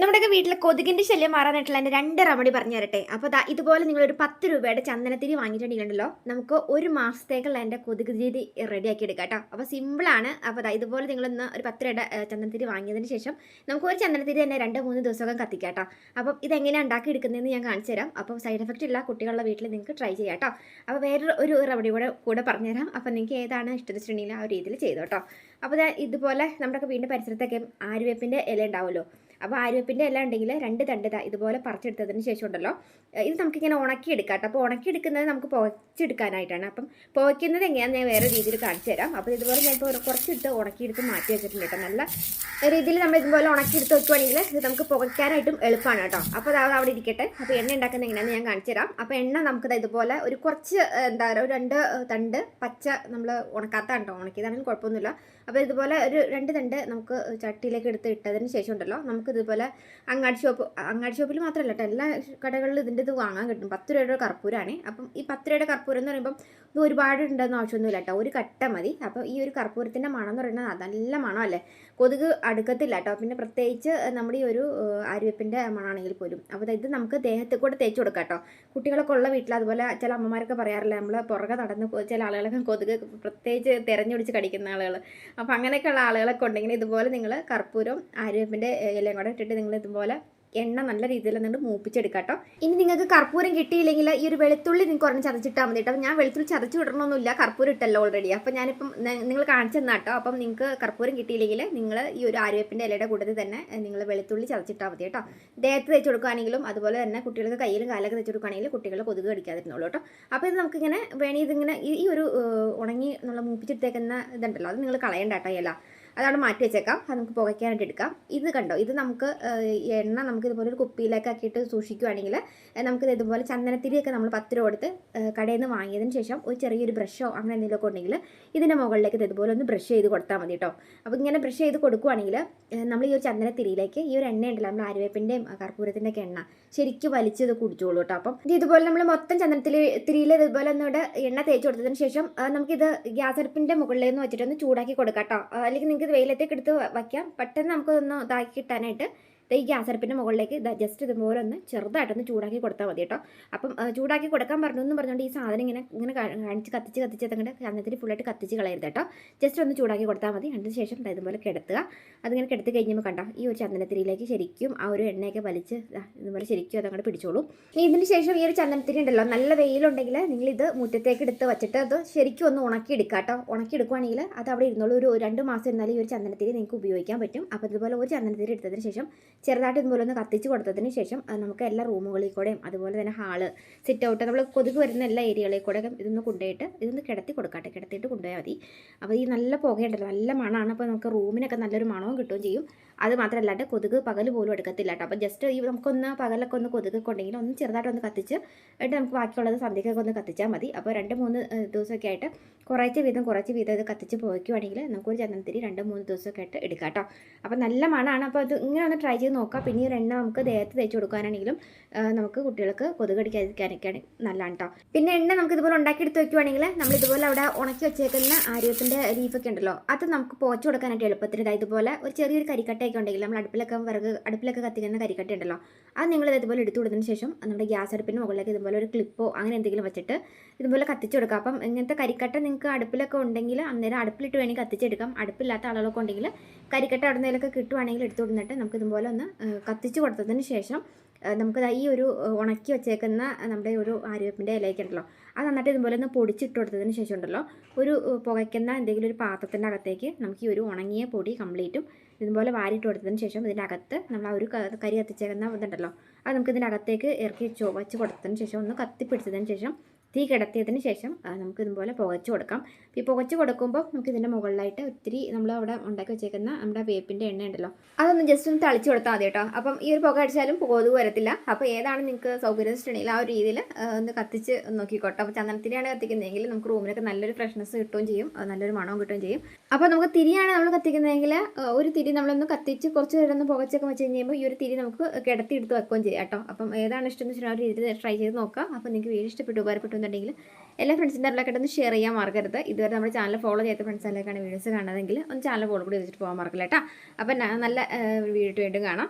നമ്മുടെയൊക്കെ വീട്ടിലെ കൊതുകിന്റെ ശല്യം മാറാനായിട്ടുള്ള എന്റെ രണ്ട് റെമഡി പറഞ്ഞു തരട്ടെ. അപ്പോൾ ദാ ഇതുപോലെ നിങ്ങളൊരു പത്ത് രൂപയുടെ ചന്ദനത്തിരി വാങ്ങിയിട്ടുണ്ടെങ്കിലുണ്ടല്ലോ നമുക്ക് ഒരു മാസത്തേക്കുള്ള എന്റെ കൊതുക് രീതി റെഡിയാക്കി എടുക്കാം കേട്ടോ. അപ്പോൾ സിമ്പിളാണ് അപ്പോൾ ദാ ഇതുപോലെ നിങ്ങളൊന്ന് ഒരു പത്ത് രൂപയുടെ ചന്ദനത്തിരി വാങ്ങിയതിന് ശേഷം നമുക്ക് ഒരു ചന്ദനത്തിരി തന്നെ രണ്ട് മൂന്ന് ദിവസമൊക്കെ കത്തിക്കാം കേട്ടോ. അപ്പം ഇതെങ്ങനെയാണ് ഉണ്ടാക്കി എടുക്കുന്നതെന്ന് ഞാൻ കാണിച്ചു തരാം. അപ്പോൾ സൈഡ് എഫക്റ്റ് ഇല്ല കുട്ടികളുടെ വീട്ടിൽ നിങ്ങൾക്ക് ട്രൈ ചെയ്യാം കേട്ടോ. അപ്പോൾ വേറൊരു ഒരു റെമഡി കൂടെ കൂടെ പറഞ്ഞുതരാം അപ്പോൾ നിങ്ങൾക്ക് ഏതാണ് ഇഷ്ടത്തിട്ടുണ്ടെങ്കിൽ ആ ഒരു രീതിയിൽ ചെയ്തു കേട്ടോ. അപ്പോൾ ഇതുപോലെ നമ്മുടെ വീടിന്റെ പരിസരത്തൊക്കെ ആര്യവേപ്പിന്റെ ഇല ഉണ്ടാവുമല്ലോ അപ്പോൾ ആര്യവേപ്പിന്റെ ഇല ഉണ്ടെങ്കിൽ രണ്ട് തണ്ട് ഇതുപോലെ പറിച്ചെടുത്തതിന് ശേഷം ഉണ്ടല്ലോ ഇത് നമുക്കിങ്ങനെ ഉണക്കിയെടുക്കാം കേട്ടോ. അപ്പോൾ ഉണക്കിയെടുക്കുന്നത് നമുക്ക് പുകച്ചെടുക്കാനായിട്ടാണ് അപ്പം പുകയ്ക്കുന്നത് എങ്ങനെയാണെന്ന് ഞാൻ വേറെ രീതിയിൽ കാണിച്ചു തരാം. അപ്പോൾ ഇതുപോലെ ഞാൻ ഇപ്പോൾ കുറച്ചെടുത്ത് ഉണക്കിയെടുത്ത് മാറ്റി വെച്ചിട്ടുണ്ട് കേട്ടോ. നല്ല രീതിയിൽ നമ്മൾ ഇതുപോലെ ഉണക്കിയെടുത്ത് വെക്കുവാണെങ്കിൽ ഇത് നമുക്ക് പുകയ്ക്കാനായിട്ടും എളുപ്പമാണ് കേട്ടോ. അപ്പോൾ അത് അവിടെ ഇരിക്കട്ടെ. അപ്പോൾ എണ്ണ ഉണ്ടാക്കുന്നത് എങ്ങനെയാണെന്ന് ഞാൻ കാണിച്ചു തരാം. അപ്പോൾ എണ്ണ നമുക്കത് ഇതുപോലെ ഒരു കുറച്ച് എന്താ പറയുക രണ്ട് തണ്ട് പച്ച നമ്മൾ ഉണക്കാത്ത കേട്ടോ. ഉണക്കിയതാണെങ്കിൽ കുഴപ്പമൊന്നുമില്ല. അപ്പോൾ ഇതുപോലെ ഒരു രണ്ട് തണ്ട് നമുക്ക് ചട്ടിയിലേക്ക് എടുത്ത് ഇട്ടതിന് ശേഷം ഉണ്ടല്ലോ. നമുക്ക് ഇതുപോലെ അങ്ങാടി ഷോപ്പ് അങ്ങാടി ഷോപ്പിൽ മാത്രമല്ല കേട്ടോ. എല്ലാ കടകളിലും ഇതിന്റെ ഇത് വാങ്ങാൻ കിട്ടും. പത്ത് രൂപയുടെ കർപ്പൂരമാണ് അപ്പം ഈ പത്ത് രൂപയുടെ കർപ്പൂരം എന്ന് പറയുമ്പം ഇത് ഒരുപാട് ഉണ്ടെന്ന് ആവശ്യമൊന്നുമില്ല കേട്ടോ ഒരു കട്ട മതി. അപ്പോൾ ഈ ഒരു കർപ്പൂരത്തിന്റെ മണം എന്ന് പറയുന്നത് നല്ല മണമല്ലേ? കൊതുക് അടുക്കത്തില്ല കേട്ടോ പിന്നെ പ്രത്യേകിച്ച് നമ്മുടെ ഈ ഒരു ആര്യവേപ്പിന്റെ മണമാണെങ്കിൽ പോലും. അപ്പോൾ ഇത് നമുക്ക് ദേഹത്തിൽ കൂടെ തേച്ച് കൊടുക്കാം കേട്ടോ കുട്ടികളൊക്കെ ഉള്ള വീട്ടിൽ അതുപോലെ ചില അമ്മമാരൊക്കെ പറയാറില്ല നമ്മൾ പുറകെ നടന്ന് ചില ആളുകളൊക്കെ കൊതുക് പ്രത്യേകിച്ച് തിരഞ്ഞുപിടിച്ച് കടിക്കുന്ന ആളുകൾ അപ്പോൾ അങ്ങനെയൊക്കെയുള്ള ആളുകളൊക്കെ ഉണ്ടെങ്കിൽ ഇതുപോലെ നിങ്ങൾ കർപ്പൂരം ആര്യവേപ്പിന്റെ ഇലയും കൂടെ ഇട്ടിട്ട് നിങ്ങൾ ഇതുപോലെ എണ്ണ നല്ല രീതിയിൽ നിങ്ങൾ മൂപ്പിച്ചെടുക്കാം കേട്ടോ ഇനി നിങ്ങൾക്ക് കർപ്പൂരം കിട്ടിയില്ലെങ്കിൽ ഈ ഒരു വെളുത്തുള്ളി നിങ്ങൾക്ക് കുറഞ്ഞ് ചതച്ചിട്ടാൽ മതി കേട്ടോ. ഞാൻ വെളുത്തുള്ളി ചതച്ച് വിടണമെന്നില്ല കർപ്പൂരം ഇട്ടല്ലോ ഓൾറെഡി അപ്പം ഞാനിപ്പം നിങ്ങൾ കാണിച്ചു തന്നാ കേട്ടോ. അപ്പം നിങ്ങൾക്ക് കർപ്പൂരം കിട്ടിയില്ലെങ്കിൽ നിങ്ങൾ ഈ ഒരു ആര്യവേപ്പിന്റെ ഇലയുടെ കൂട്ടത്തിൽ തന്നെ നിങ്ങൾ വെളുത്തുള്ളി ചതച്ചിട്ടാൽ മതി കേട്ടോ. ദേഹത്ത് തേച്ച് കൊടുക്കുകയാണെങ്കിലും അതുപോലെ തന്നെ കുട്ടികൾക്ക് കയ്യിലും കാലൊക്കെ തേച്ച് കൊടുക്കുകയാണെങ്കിൽ കുട്ടികൾ കൊതുക് കടിക്കാതിരുന്നുള്ളൂ കേട്ടോ. അപ്പോൾ ഇത് നമുക്കിങ്ങനെ വേണി ഇതിങ്ങനെ ഈ ഒരു ഉണങ്ങി നമ്മൾ മൂപ്പിച്ചെടുത്തേക്കുന്ന ഇതുണ്ടല്ലോ. അത് നിങ്ങൾ കളയണ്ട കേട്ടോ ഇല. അതവിടെ മാറ്റി വെച്ചേക്കാം. അത് നമുക്ക് പുകയ്ക്കാനായിട്ട് എടുക്കാം. ഇത് കണ്ടോ? ഇത് നമുക്ക് എണ്ണ നമുക്ക് ഇതുപോലെ ഒരു കുപ്പിയിലേക്ക് ആക്കിയിട്ട് സൂക്ഷിക്കുകയാണെങ്കിൽ നമുക്ക് ഇതുപോലെ ചന്ദനത്തിരിയൊക്കെ നമ്മൾ പത്ത് രൂപ കൊടുത്ത് കടയിൽ നിന്ന് വാങ്ങിയതിന് ശേഷം ഒരു ചെറിയൊരു ബ്രഷോ അങ്ങനെ എന്തെങ്കിലുമൊക്കെ ഉണ്ടെങ്കിൽ ഇതിന്റെ മുകളിലേക്ക് ഇത് ഇതുപോലെ ഒന്ന് ബ്രഷ് ചെയ്ത് കൊടുത്താൽ മതി കേട്ടോ. അപ്പോൾ ഇങ്ങനെ ബ്രഷ് ചെയ്ത് കൊടുക്കുകയാണെങ്കിൽ നമ്മൾ ഈ ഒരു ചന്ദനത്തിരിയിലേക്ക് ഈ ഒരു എണ്ണ ഉണ്ടല്ലോ നമ്മൾ ആര്യവേപ്പിന്റെയും കർപ്പൂരത്തിന്റെ ഒക്കെ എണ്ണ ശരിക്കും വലിച്ചത് കുടിച്ചോളൂ കേട്ടോ. അപ്പം ഇത് ഇതുപോലെ നമ്മൾ മൊത്തം ചന്ദനത്തിൽ തിരിയിൽ ഇതുപോലെ ഒന്നുകൂടെ എണ്ണ തേച്ച് കൊടുത്തതിന് ശേഷം നമുക്കിത് ഗ്യാസ് അടുപ്പിന്റെ മുകളിലേന്ന് വെച്ചിട്ടൊന്ന് ചൂടാക്കി കൊടുക്കാം കേട്ടോ. അല്ലെങ്കിൽ നിങ്ങൾക്ക് വെയിലത്തേക്ക് എടുത്ത് വയ്ക്കാം. പെട്ടെന്ന് നമുക്കതൊന്ന് ഇതാക്കി കിട്ടാനായിട്ട് ഈ ഗ്യാസ് അടുപ്പിന്റെ മുകളിലേക്ക് ജസ്റ്റ് ഇതുപോലെ ഒന്ന് ചെറുതായിട്ടൊന്ന് ചൂടാക്കി കൊടുത്താൽ മതി കേട്ടോ. അപ്പം ചൂടാക്കി കൊടുക്കാൻ പറഞ്ഞു എന്ന് പറഞ്ഞുകൊണ്ട് ഈ സാധനം ഇങ്ങനെ ഇങ്ങനെ കാണിച്ച് കത്തിച്ച് കത്തിച്ച് അതങ്ങോട്ട് ചന്ദനത്തിൽ ഫുള്ളായിട്ട് കത്തിച്ച് കളയരുത് കേട്ടോ. ജസ്റ്റ് ഒന്ന് ചൂടാക്കി കൊടുത്താൽ മതി. അതിന് ശേഷം ഇതുപോലെ കിടത്തുക. അതിങ്ങനെ കിടത്തി കഴിഞ്ഞപ്പോൾ കണ്ടോ ഈ ഒരു ചന്ദനത്തിരിയിലേക്ക് ശരിക്കും ആ ഒരു എണ്ണയൊക്കെ വലിച്ച് ഇതുപോലെ ശരിക്കും അതങ്ങോട്ട് പിടിച്ചോളും. ഇതിന് ശേഷം ഈ ഒരു ചന്ദനത്തിരി ഉണ്ടല്ലോ നല്ല വെയിലുണ്ടെങ്കിൽ നിങ്ങൾ ഇത് മുറ്റത്തേക്ക് എടുത്ത് വെച്ചിട്ട് അത് ശരിക്കും ഒന്ന് ഉണക്കി എടുക്കുക കേട്ടോ. ഉണക്കി എടുക്കുവാണെങ്കിൽ അത് അവിടെ ഇരുന്നോളൂ. ഒരു രണ്ട് മാസം ഇരുന്നാലും ഈ ഒരു ചന്ദനത്തിരി നിങ്ങൾക്ക് ഉപയോഗിക്കാൻ പറ്റും. അപ്പോൾ ഇതുപോലെ ഒരു ചന്ദനത്തിരി എടുത്തതിന് ശേഷം ചെറുതായിട്ട് ഇതുപോലെ ഒന്ന് കത്തിച്ച് കൊടുത്തതിന് ശേഷം നമുക്ക് എല്ലാ റൂമുകളിൽ കൂടെയും അതുപോലെ തന്നെ ഹാൾ സിറ്റ് ഔട്ട് നമ്മൾ കൊതുക് വരുന്ന എല്ലാ ഏരിയകളിൽ കൂടെ ഇതൊന്ന് കൊണ്ടുപോയിട്ട് ഇതൊന്ന് കിടത്തി കൊടുക്കട്ടെ. കിടത്തിയിട്ട് കൊണ്ടുപോയാൽ മതി. അപ്പോൾ ഈ നല്ല പുകയുണ്ടല്ലോ നല്ല മണമാണ്. അപ്പോൾ നമുക്ക് റൂമിനൊക്കെ നല്ലൊരു മണവും കിട്ടുകയും ചെയ്യും. അത് മാത്രമല്ലാണ്ട് കൊതുക് പകൽ പോലും എടുക്കത്തില്ല കേട്ടോ. അപ്പോൾ ജസ്റ്റ് ഈ നമുക്കൊന്ന് പകലൊക്കെ ഒന്ന് കൊതുകൊക്കെ ഉണ്ടെങ്കിൽ ഒന്ന് ചെറുതായിട്ടൊന്ന് കത്തിച്ച് എന്നിട്ട് നമുക്ക് ബാക്കിയുള്ളത് സന്ധ്യക്കൊക്കെ ഒന്ന് കത്തിച്ചാൽ മതി. അപ്പോൾ രണ്ട് മൂന്ന് ദിവസമൊക്കെ ആയിട്ട് കുറച്ച് വീതം കുറച്ച് വീതം ഇത് കത്തിച്ച് പോയിക്കുവാണെങ്കിൽ നമുക്കൊരു ചന്ദനത്തിരി രണ്ട് മൂന്ന് ദിവസമൊക്കെ ആയിട്ട് എടുക്കാം കേട്ടോ. അപ്പോൾ നല്ല മണമാണ്. അപ്പോൾ അത് ഇങ്ങനെ ഒന്ന് ട്രൈ ചെയ്ത് നോക്കാം. പിന്നെ ഒരു എണ്ണ നമുക്ക് ദേഹത്ത് തേച്ച് കൊടുക്കാനാണെങ്കിലും നമുക്ക് കുട്ടികൾക്ക് കൊതുക് കടിക്കാതിരിക്കാനൊക്കെയാണ് നല്ലതാണ് കേട്ടോ പിന്നെ എണ്ണ നമുക്ക് ഇതുപോലെ ഉണ്ടാക്കിയെടുത്ത് വെക്കുവാണെങ്കിൽ നമ്മൾ ഇതുപോലെ അവിടെ ഉണക്കി വെച്ചേക്കുന്ന ആര്യത്തിന്റെ ലീഫൊക്കെ ഉണ്ടല്ലോ അത് നമുക്ക് പോച്ച് കൊടുക്കാനായിട്ട് എളുപ്പത്തിന് ഇതാ ഇതുപോലെ ഒരു ചെറിയൊരു കരിക്കട്ടയൊക്കെ ഉണ്ടെങ്കിൽ നമ്മൾ അടുപ്പിലൊക്കെ വിറക് അടുപ്പിലൊക്കെ കത്തിക്കുന്ന കരിക്കട്ട ഉണ്ടല്ലോ അത് നിങ്ങൾ ഇതുപോലെ എടുത്തു കൊടുത്തതിന് ശേഷം നമ്മുടെ ഗ്യാസ് അടുപ്പിന് മുകളിലേക്ക് ഇതുപോലെ ഒരു ക്ലിപ്പോ അങ്ങനെ എന്തെങ്കിലും വെച്ചിട്ട് ഇതുപോലെ കത്തിച്ചു കൊടുക്കുക അപ്പം ഇങ്ങനത്തെ കരിക്കട്ട നിങ്ങൾക്ക് അടുപ്പിലൊക്കെ ഉണ്ടെങ്കിൽ അന്നേരം അടുപ്പിലിട്ട് വേണമെങ്കിൽ കത്തിച്ചെടുക്കാം. അടുപ്പില്ലാത്ത ആളുകളൊക്കെ ഉണ്ടെങ്കിൽ കരിക്കട്ട അവിടെ നിന്നൊക്കെ കിട്ടുവാണെങ്കിൽ എടുത്തു കൊടുത്തിട്ട് നമുക്ക് ഇതുപോലെ ഒന്ന് കത്തിച്ച് കൊടുത്തതിന് ശേഷം നമുക്ക് ഈ ഒരു ഉണക്കി വെച്ചേക്കുന്ന നമ്മുടെ ഒരു ആര്യവേപ്പിന്റെ ഇലയൊക്കെ ഉണ്ടല്ലോ അത് നന്നായിട്ട് ഇതുപോലെ ഒന്ന് പൊടിച്ചിട്ട് കൊടുത്തതിന് ശേഷം ഉണ്ടല്ലോ ഒരു പുകയ്ക്കുന്ന എന്തെങ്കിലും ഒരു പാത്രത്തിന്റെ അകത്തേക്ക് നമുക്ക് ഈ ഒരു ഉണങ്ങിയ പൊടി കംപ്ലീറ്റും ഇതുപോലെ വാരിയിട്ട് കൊടുത്തതിന് ശേഷം ഇതിന്റെ അകത്ത് നമ്മൾ ആ ഒരു കരി കത്തിച്ചേക്കുന്ന ഇതുണ്ടല്ലോ അത് നമുക്ക് ഇതിന്റെ അകത്തേക്ക് ഇറക്കി ചോ കൊടുത്തതിന് ശേഷം ഒന്ന് കത്തിപ്പിടിച്ചതിന് ശേഷം തീ കിടത്തിയതിന് ശേഷം നമുക്ക് ഇതുപോലെ പുകച്ച് കൊടുക്കാം. ഈ പുകച്ച് കൊടുക്കുമ്പോൾ നമുക്ക് ഇതിന്റെ മുകളിലായിട്ട് ഒത്തിരി നമ്മൾ അവിടെ ഉണ്ടാക്കി വെച്ചേക്കുന്ന നമ്മുടെ വേപ്പിന്റെ എണ്ണ ഉണ്ടല്ലോ അതൊന്ന് ജസ്റ്റ് ഒന്ന് തളിച്ച് കൊടുത്താൽ മതി കേട്ടോ. അപ്പം ഈ ഒരു പുക അടിച്ചാലും കൊതുക് വരത്തില്ല. അപ്പോൾ ഏതാണ് നിങ്ങൾക്ക് സൗകര്യം വെച്ചിട്ടുണ്ടെങ്കിൽ ആ ഒരു രീതിയിൽ ഒന്ന് കത്തിച്ച് നോക്കിക്കോട്ടെ. അപ്പോൾ ചന്ദനത്തിരിയാണ് കത്തിക്കുന്നതെങ്കിൽ നമുക്ക് റൂമിലൊക്കെ നല്ലൊരു ഫ്രഷ്നസ് കിട്ടുകയും ചെയ്യും. നല്ലൊരു മണവും കിട്ടുകയും ചെയ്യും. അപ്പോൾ നമുക്ക് തിരിയാണ് നമ്മൾ കത്തിക്കുന്നതെങ്കിൽ ഒരു തിരി നമ്മളൊന്ന് കത്തിച്ച് കുറച്ച് നേരം ഒന്ന് പുകച്ചൊക്കെ വെച്ച് കഴിയുമ്പോൾ ഈ ഒരു തിരി നമുക്ക് കിടത്തി എടുത്ത് വെക്കുകയും ചെയ്യാം കേട്ടോ. അപ്പം ഏതാണ് ഇഷ്ടം എന്ന് വെച്ചാൽ ആ ഒരു രീതിയിൽ ട്രൈ ചെയ്ത് നോക്കാം. അപ്പോൾ നിങ്ങൾക്ക് വീട് ഇഷ്ടപ്പെട്ടു ഉപകാരപ്പെട്ടു എന്നുണ്ടെങ്കിൽ എല്ലാ ഫ്രണ്ട്സിന്റെ അറിയിലൊക്കെ ഒന്ന് ഷെയർ ചെയ്യാൻ മറക്കരുത്. ഇതുവരെ നമ്മുടെ ചാനൽ ഫോളോ ചെയ്ത ഫ്രണ്ട്സ് ഫ്രണ്ട്സിലേക്കാണ് വീഡിയോസ് കാണുന്നതെങ്കിൽ ഒന്ന് ചാനൽ ഫോളോ കൂടി വെച്ചിട്ട് പോകാൻ മറക്കില്ല കേട്ടോ. അപ്പം നല്ല വീഡിയോ വീണ്ടും കാണാം.